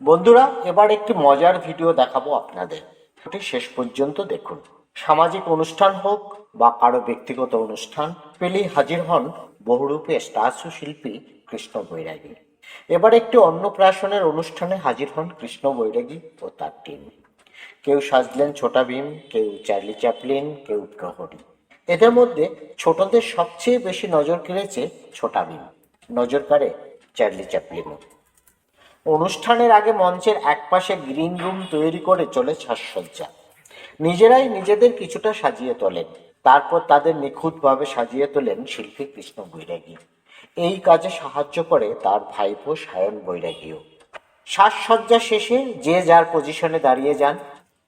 বন্ধুরা, এবার একটি মজার ভিডিও দেখাবো আপনাদের। শেষ পর্যন্ত দেখুন। সামাজিক অনুষ্ঠান হোক বা কারও ব্যক্তিগত অনুষ্ঠান, পেলেই হাজির হন বহুরূপে স্টাসু শিল্পী কৃষ্ণ বৈরাগী। এবার একটি অন্নপ্রাশনের অনুষ্ঠানে হাজির হন কৃষ্ণ বৈরাগী ও তার টিম কেউ সাজলেন ছোটা ভীম, কেউ চার্লি চ্যাপলিন, কেউ প্রহরী। এদের মধ্যে ছোটদের সবচেয়ে বেশি নজর কেড়েছে ছোটা ভীম। নজর কাড়ে চার্লি চ্যাপলিনও। অনুষ্ঠানের আগে মঞ্চের একপাশে গ্রিন রুম তৈরি করে চলে সাজসজ্জা। নিজেরাই নিজেদের কিছুটা সাজিয়ে তোলেন। তারপর তাদের নিখুঁতভাবে সাজিয়ে তোলেন শিল্পী কৃষ্ণ বৈরাগী। এই কাজে সাহায্য করে তার ভাইপো সায়ন বৈরাগীও। সাজসজ্জা শেষে যে যার পজিশনে দাঁড়িয়ে যান।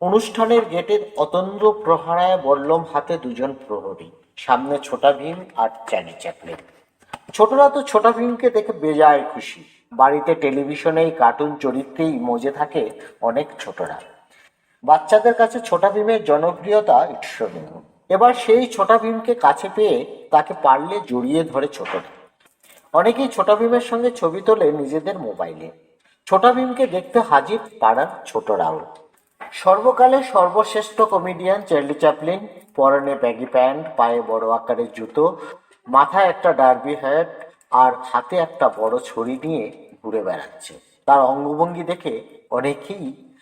অনুষ্ঠানের গেটের অতন্দ্র প্রহরায় বল্লম হাতে দুজন প্রহরী, সামনে ছোটা ভীম আর চ্যানি চ্যাপলিন। ছোটরা তো ছোটা ভীমকে দেখে বেজায় খুশি। বাড়িতে টেলিভিশনে এই কার্টুন চরিত্রেই মজে থাকে অনেক ছোটরা। বাচ্চাদের কাছে ছোটা ভীমের জনপ্রিয়তা ঈর্ষণীয় এবার সেই ছোটা ভীমকে কাছে পেয়ে তাকে পারলে জড়িয়ে ধরে ছোটরা। অনেকেই ছোটা ভীমের সঙ্গে ছবি তোলে নিজেদের মোবাইলে। ছোটা ভীমকে দেখতে হাজির পাড়ার ছোটরাও। সর্বকালের সর্বশ্রেষ্ঠ কমেডিয়ান চার্লি চ্যাপলিন পরনে ব্যাগি প্যান্ট পায়ে বড় আকারের জুতো, মাথায় একটা ডার্বি হ্যাট আর হাতে একটা বড় ছড়ি নিয়ে ঘুরে বেড়াচ্ছে। তার অঙ্গভঙ্গি দেখে অনেকেই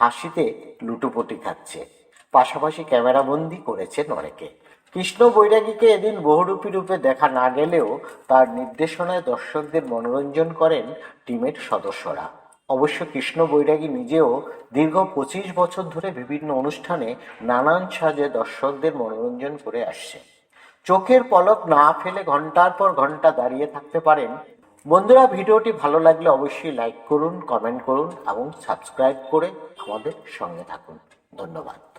হাসিতে লুটোপুটি খাচ্ছে। পাশাপাশি ক্যামেরাবন্দি করেছেন অনেকে। কৃষ্ণ বৈরাগীকে এদিন বহুরূপী রূপে দেখা না গেলেও তার নির্দেশনায় দর্শকদের মনোরঞ্জন করেন টিমের সদস্যরা। অবশ্য কৃষ্ণ বৈরাগী নিজেও দীর্ঘ পঁচিশ বছর ধরে বিভিন্ন অনুষ্ঠানে নানান সাজে দর্শকদের মনোরঞ্জন করে আসছে চোখের পলক না ফেলে ঘণ্টার পর ঘণ্টা দাঁড়িয়ে থাকতে পারেন। বন্ধুরা, ভিডিওটি ভালো লাগলে অবশ্যই লাইক করুন কমেন্ট করুন এবং সাবস্ক্রাইব করে আমাদের সঙ্গে থাকুন। ধন্যবাদ।